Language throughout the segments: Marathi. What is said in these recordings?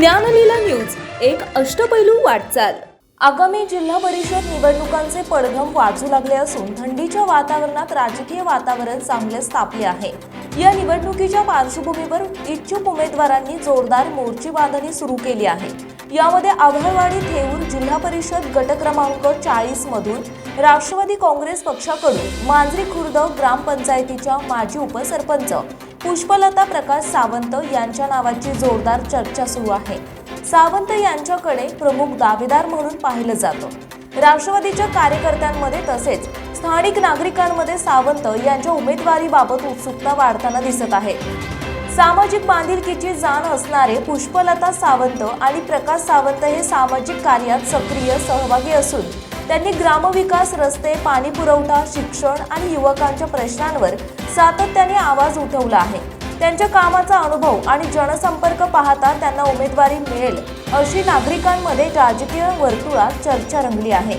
ज्ञानलीला न्यूज एक अष्टपैलू वाटचाल. आगामी जिल्हा परिषद निवडणुकांचे पडघम वाजू लागले असून थंडीच्या वातावरणात राजकीय वातावरण चांगलेच तापले आहे. या निवडणुकीच्या पार्श्वभूमीवर इच्छुक उमेदवारांनी जोरदार मोर्चेबांधणी सुरू केली आहे. यामध्ये आभळवाडी थेऊर जिल्हा परिषद गट क्रमांक चाळीस मधून राष्ट्रवादी काँग्रेस पक्षाकडून मांजरी खुर्द ग्रामपंचायतीच्या माजी उपसरपंच पुष्पलता प्रकाश सावंत यांच्या नावाची जोरदार चर्चा सुरू आहे. सावंत यांच्याकडे प्रमुख दावेदार म्हणून पाहिलं जातं. राष्ट्रवादीच्या कार्यकर्त्यांमध्ये तसेच स्थानिक नागरिकांमध्ये सावंत यांच्या उमेदवारीबाबत उत्सुकता वाढताना दिसत आहे. सामाजिक बांधिलकीची जाण असणारे पुष्पलता सावंत आणि प्रकाश सावंत हे सामाजिक कार्यात सक्रिय सहभागी असून त्यांनी ग्रामविकास रस्ते पाणी पुरवठा शिक्षण आणि युवकांच्या प्रश्नांवर सातत्याने आवाज उठवला आहे. त्यांच्या कामाचा अनुभव आणि जनसंपर्क पाहता त्यांना उमेदवारी मिळेल अशी नागरिकांमध्ये राजकीय वर्तुळात चर्चा रंगली आहे.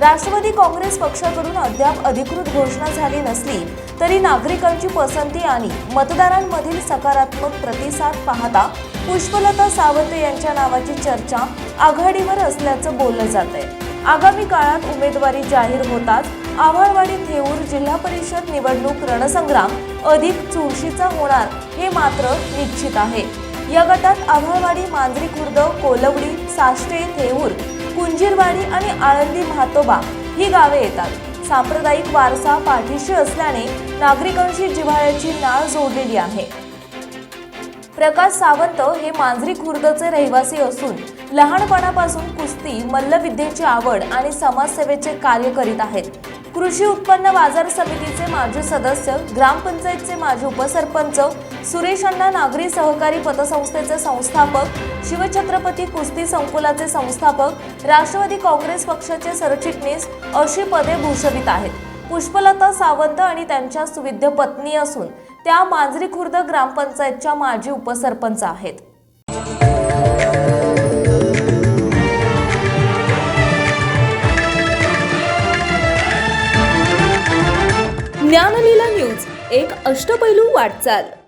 राष्ट्रवादी काँग्रेस पक्षाकडून अद्याप अधिकृत घोषणा झाली नसली तरी नागरिकांची पसंती आणि मतदारांमधील सकारात्मक प्रतिसाद पाहता पुष्पलता सावंत यांच्या नावाची चर्चा आघाडीवर असल्याचं बोललं जात आहे आगामी काळात उमेदवारी जाहीर होताच आव्हाळवाडी थेऊर जिल्हा परिषद निवडणूक रणसंग्राम अधिक चुरशीचा होणार हे मात्र निश्चित आहे. या गटात आव्हाळवाडी मांजरी खुर्द कोलवडी साष्टे थेऊर कुंजीरवाडी आणि आळंदी म्हातोबा ही गावे येतात. सांप्रदायिक वारसा पाठीशी असल्याने नागरिकांशी जिव्हाळ्याची नाळ जोडलेली आहे. प्रकाश सावंत हे मांजरी खुर्दचे रहिवासी असून लहानपणापासून कुस्ती मल्लविद्येची आवड आणि समाजसेवेचे कार्य करीत आहेत. कृषी उत्पन्न बाजार समितीचे माजी सदस्य ग्रामपंचायतचे माजी उपसरपंच सुरेश अण्णा नागरी सहकारी पतसंस्थेचे संस्थापक शिवछत्रपती कुस्ती संकुलाचे संस्थापक राष्ट्रवादी काँग्रेस पक्षाचे सरचिटणीस अशी पदे भूषवित आहेत. पुष्पलता सावंत आणि त्यांच्या सुविद्य पत्नी असून त्या मांजरी खुर्द ग्रामपंचायतच्या माजी उपसरपंच आहेत. ज्ञानलीला न्यूज एक अष्टपैलू वाटचाल.